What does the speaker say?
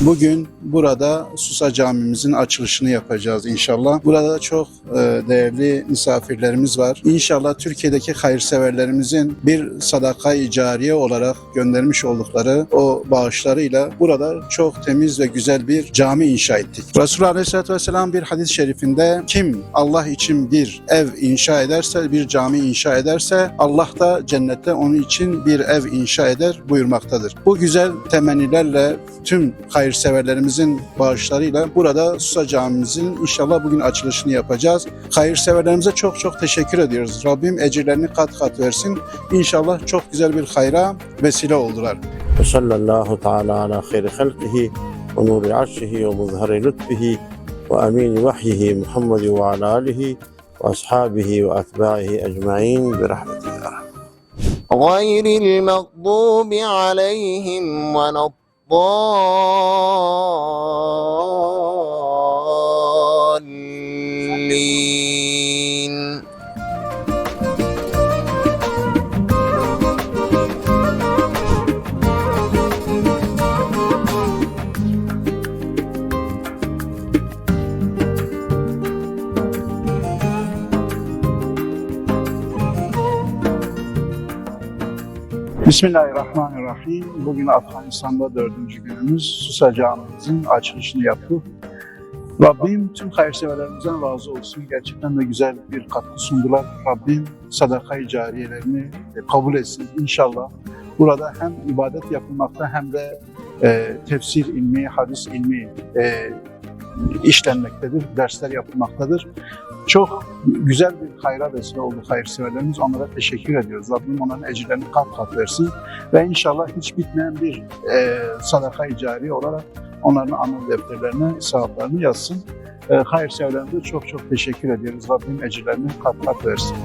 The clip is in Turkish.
Bugün burada Susa Camimizin açılışını yapacağız inşallah. Burada çok e, değerli misafirlerimiz var. İnşallah Türkiye'deki hayırseverlerimizin bir sadaka-i cariye olarak göndermiş oldukları o bağışlarıyla burada çok temiz ve güzel bir cami inşa ettik. Resulullah Aleyhisselatü Vesselam bir hadis-i şerifinde kim Allah için bir ev inşa ederse, bir cami inşa ederse Allah da cennette onun için bir ev inşa eder buyurmaktadır. Bu güzel temennilerle tüm hayırseverlerimizin bağışlarıyla burada Susa Camimizin inşallah bugün açılışını yapacağız. Hayırseverlerimize çok çok teşekkür ediyoruz. Rabbim ecirlerini kat kat versin. İnşallah çok güzel bir hayra vesile oldular. وصلى الله تعالى على خير خلقه ونور عرشه ومظهر لطفه وأمين وحيه محمد وعلى آله وأصحابه وأتباعه أجمعين برحمته يا رب غير المغضوب عليهم ولا الضالين Bismillahirrahmanirrahim. Bugün Afganistan'da dördüncü günümüz Susa açılışını yaptık. Rabbim tüm hayırseverlerimizden razı olsun. Gerçekten de güzel bir katkı sundular. Rabbim sadaka-i cariyelerini kabul etsin inşallah. Burada hem ibadet yapılmakta hem de e, tefsir ilmi, hadis ilmi e, işlenmektedir, dersler yapılmaktadır. Çok güzel bir hayra vesile oldu hayırseverlerimiz. Onlara teşekkür ediyoruz. Rabbim onların ecirlerini kat kat versin. Ve inşallah hiç bitmeyen bir e, sadaka-i cari olarak onların amel defterlerine sevaplarını yazsın. E, hayırseverlerimize çok çok teşekkür ediyoruz. Rabbim ecirlerini kat kat versin.